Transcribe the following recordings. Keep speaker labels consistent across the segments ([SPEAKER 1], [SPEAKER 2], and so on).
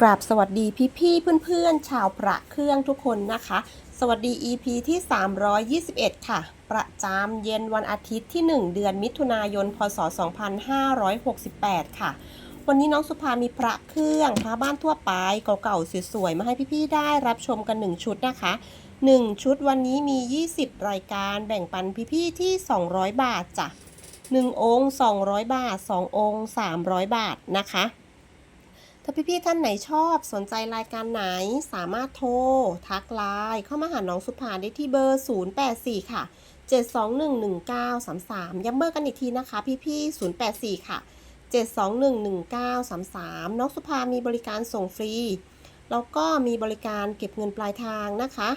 [SPEAKER 1] กราบสวัสดีพี่พี่เพื่อนๆ ชาวพระเครื่องทุกคนนะคะ สวัสดี EP ที่ 321 ค่ะ ประจำเย็นวันอาทิตย์ที่ 1 เดือนมิถุนายน พศ 2568 ค่ะ วันนี้น้องสุภามีพระเครื่องพระบ้านทั่วไปเก่าๆสวยๆมาให้พี่ๆได้รับชมกัน 1 ชุดนะคะ 1 ชุดวันนี้มี 20 รายการแบ่งปันพี่ๆที่ 200 บาทจ้ะ1องค์200 บาท 2 องค์ 300 บาทนะคะ ถ้าพี่ๆท่านไหนชอบสนใจรายการไหนสามารถโทร ทักไลน์เข้ามาหาน้องสุภาได้ที่เบอร์ 084 ค่ะ 7211933 ย้ำเบอร์กันอีกทีนะคะ พี่ๆ084 ค่ะ 7211933 น้องสุภามีบริการส่งฟรี แล้วก็มีบริการเก็บเงินปลายทางนะคะ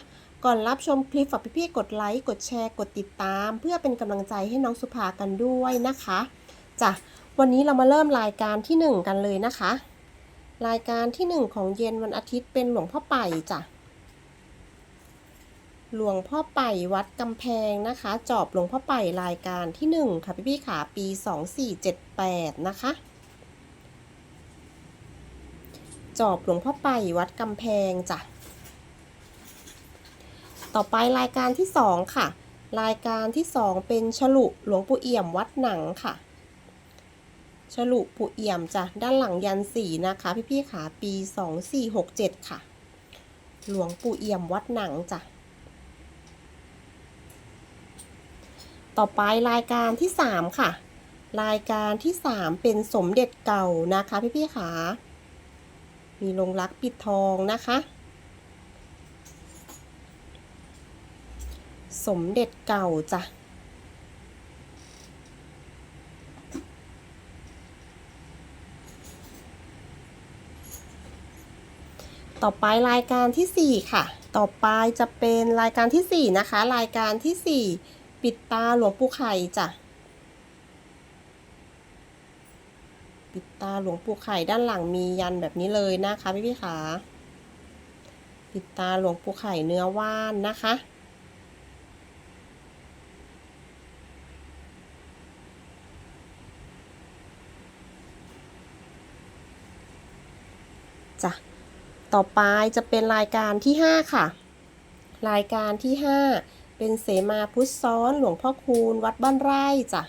[SPEAKER 1] ก่อนรับชมคลิปฝากพี่ๆกดไลค์กดแชร์กดติดตาม เพื่อเป็นกำลังใจให้น้องสุภากันด้วยนะคะจ้ะวันนี้เรามาเริ่มรายการที่หนึ่งกันเลยนะคะ รายการที่หนึ่งของเย็นวันอาทิตย์เป็นหลวงพ่อไป่จ้ะ หลวงพ่อไป่วัดกำแพงนะคะ จอบหลวงพ่อไป่รายการที่หนึ่งค่ะพี่พี่ขาปี2478นะคะ จอบหลวงพ่อไป่วัดกำแพงจ้ะ ต่อไปรายการที่สองค่ะ รายการที่สองเป็นฉลุหลวงปู่เอี่ยมวัดหนังค่ะ ฉลุปูเอี่ยมจ้ะด้านหลังยันสีนะคะ พี่ๆขาปี2467ค่ะ หลวงปู่เอี่ยมวัดหนังจ้ะต่อไปรายการที่3ค่ะ รายการที่3เป็นสมเด็จเก่านะคะ พี่ๆขามีลงรักปิดทองนะคะ สมเด็จเก่าจ้ะ ต่อไปรายการที่ 4 ค่ะ ต่อไปจะเป็นรายการที่ 4 นะคะ รายการที่ 4 ปิดตาหลวงปู่ไข่จ้ะ ปิดตาหลวงปู่ไข่ด้านหลังมียันแบบนี้เลยนะคะ พี่พี่ๆขาปิดตาหลวงปู่ไข่เนื้อว่านนะคะ จ้ะ ต่อไปจะเป็นรายการที่ 5 ค่ะ รายการที่ 5 เป็นเสมาพุทธซ้อนหลวงพ่อคูณวัดบ้านไร่จ้ะ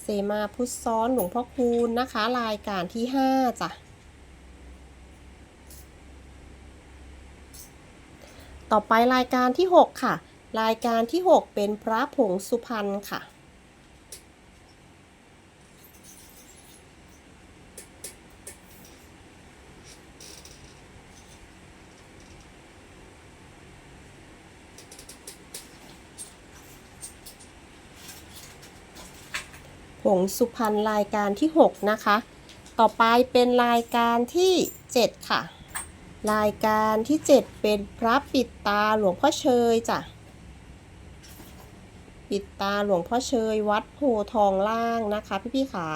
[SPEAKER 1] เสมาพุทธซ้อนหลวงพ่อคูณนะคะ รายการที่ 5 จ้ะ ต่อไปรายการที่ 6 ค่ะ รายการที่ 6 เป็นพระผงสุพรรณค่ะ ผงสุพรรณรายการที่ 6 นะคะ ต่อไปเป็นรายการที่ 7 ค่ะ รายการที่ 7 เป็นพระปิดตาหลวงพ่อเชยจ้ะ ปิดตาหลวงพ่อเชยวัดโพทองล่างนะคะ พี่พี่ขา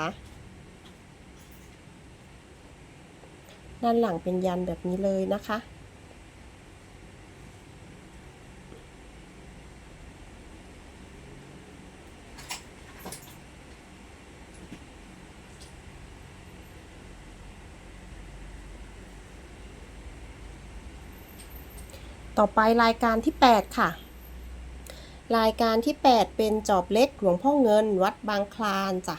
[SPEAKER 1] ด้านหลังเป็นยันแบบนี้เลยนะคะ ต่อไปรายการที่ 8 ค่ะ รายการที่ 8 เป็นจอบเล็กหลวงพ่อเงิน วัดบางคลานจ้ะ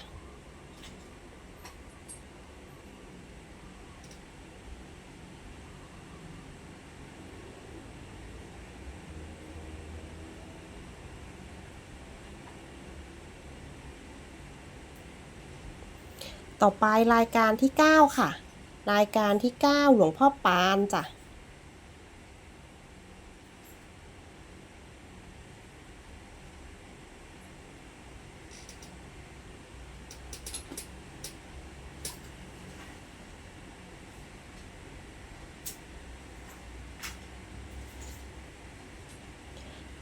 [SPEAKER 1] ต่อไปรายการที่ 9 ค่ะ รายการที่ 9 หลวงพ่อปานจ้ะ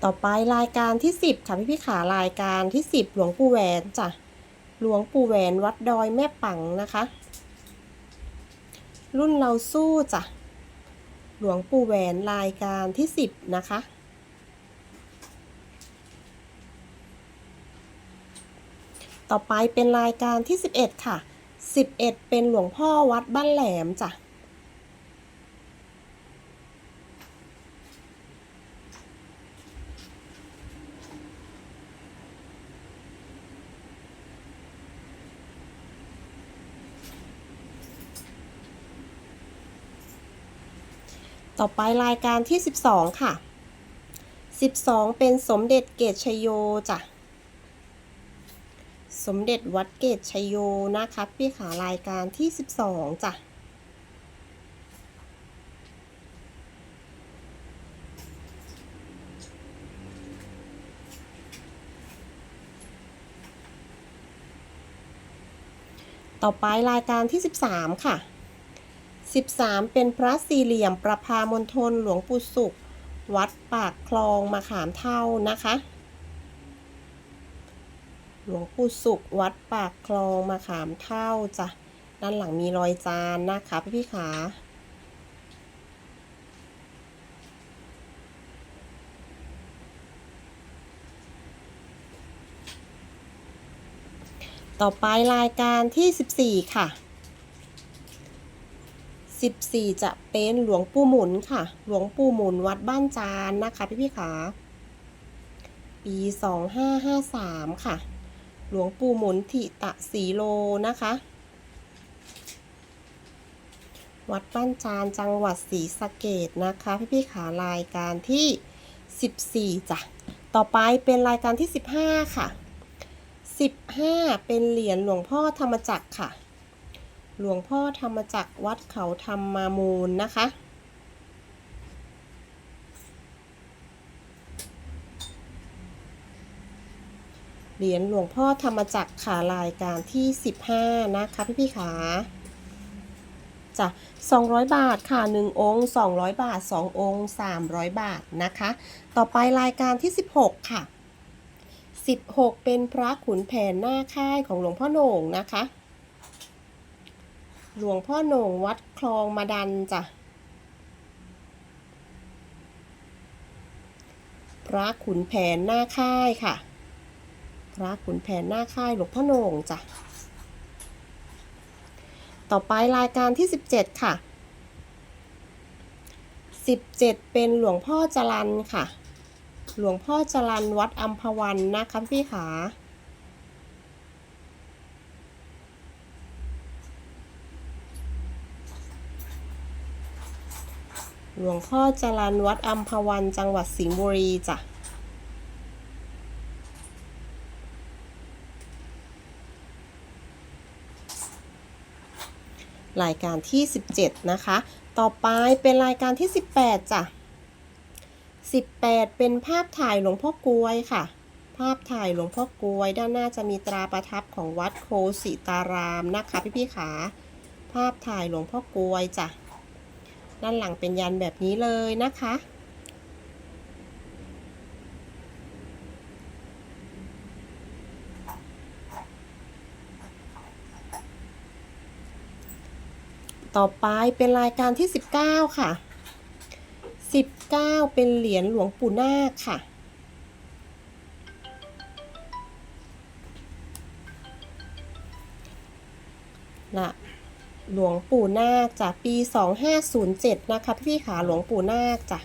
[SPEAKER 1] ต่อไปรายการที่ 10 ค่ะพี่พี่ขารายการที่ 10 หลวงปู่แหวนจ้ะหลวงปู่แหวนวัดดอยแม่ปังนะคะ รุ่นเราสู้จ้ะหลวงปู่แหวนรายการที่ 10 นะคะต่อไปเป็นรายการที่ 11 ค่ะ 11 เป็นหลวงพ่อวัดบ้านแหลมจ้ะ ต่อไปรายการที่ 12 ค่ะ 12 เป็นสมเด็จเกตชโยจ้ะ สมเด็จวัดเกตชโยนะคะพี่ขารายการที่ 12 จ้ะต่อไปรายการที่ 13 ค่ะ 13 เป็นพระสี่เหลี่ยมประพามณฑลหลวงปู่สุข วัดปากคลองมาขามเท่านะคะ หลวงปู่สุข วัดปากคลองมาขามเท่าจ้ะด้านหลังมีรอยจานนะคะพี่พี่ขาต่อไปรายการที่ 14 ค่ะ 14 จะเป็นหลวงปู่หมุนค่ะ หลวงปู่หมุนวัดบ้านจานนะคะพี่พี่ขาปี 2553 ค่ะ หลวงปู่หมุนทิตะสีโลนะคะ วัดบ้านจานจังหวัดศรีสะเกดนะคะ พี่พี่ขารายการที่ 14จ้ะต่อไปเป็นรายการที่ 15 ค่ะ 15 เป็นเหรียญหลวงพ่อธรรมจักรค่ะ หลวงพ่อธรรมจักรวัดเขาธรรมามูลนะคะ เหรียญหลวงพ่อธรรมจักรค่ะรายการที่ 15 นะคะพี่พี่ๆขาจ้ะ200 บาทค่ะ 1 องค์ 200 บาท 2 องค์ 300 บาทนะคะ ต่อไปรายการที่ 16 ค่ะ 16 เป็นพระขุนแผนหน้าค่ายของหลวงพ่อโหน่งนะคะ หลวงพ่อโหน่งวัดคลองมาดันจ้ะ พระขุนแผนหน้าค่ายค่ะ พระขุนแผนหน้าค่ายหลวงพ่อโหน่งจ้ะ ต่อไปรายการที่ 17 ค่ะ 17 เป็นหลวงพ่อจรันค่ะ หลวงพ่อจรันวัดอัมพวันนะคะพี่ขา หลวงพ่อจรันวัดอัมพวันจังหวัดสิงห์บุรีจ้ะรายการที่ 17 นะคะ ต่อไปเป็นรายการที่ 18 จ้ะ 18 เป็นภาพถ่ายหลวงพ่อกลวยค่ะ ภาพถ่ายหลวงพ่อกลวย ด้านหน้าจะมีตราประทับของวัดโคสิตารามนะคะพี่พี่ๆขา ภาพถ่ายหลวงพ่อกลวยจ้ะ ด้านหลังเป็นยันแบบนี้เลยนะคะ ต่อไปเป็นรายการที่ 19 ค่ะ 19 เป็นเหรียญหลวงปู่นาคค่ะนะ หลวงปู่นาคจากปี 2507 นะคะพี่ขาหลวงปู่นาคจ้ะ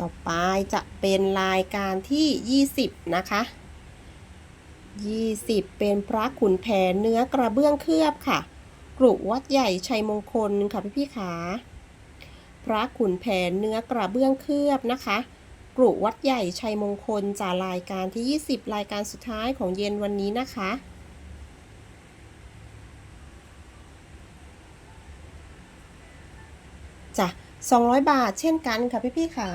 [SPEAKER 1] ต่อไปจะเป็นรายการที่ 20 นะคะ 20 เป็นพระขุนแผนเนื้อกระเบื้องเคลือบค่ะ กรุวัดใหญ่ชัยมงคลค่ะพี่พี่ขาพระขุนแผนเนื้อกระเบื้องเคลือบนะคะกรุวัดใหญ่ชัยมงคลจากรายการที่ 20 รายการสุดท้ายของเย็นวันนี้นะคะ จ้ะ 200 บาทเช่นกันค่ะพี่พี่ขา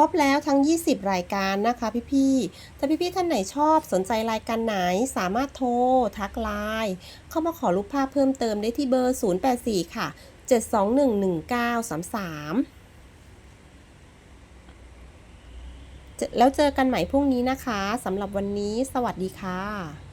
[SPEAKER 1] ครบแล้วทั้ง 20 รายการนะคะ พี่ๆถ้าพี่ๆท่านไหนชอบสนใจรายการไหนสามารถโทร ทักไลน์เข้ามาขอรูปภาพเพิ่มเติมได้ที่เบอร์ 084 ค่ะ 7211933แล้วเจอกันใหม่พรุ่งนี้นะคะสำหรับวันนี้ สวัสดีค่ะ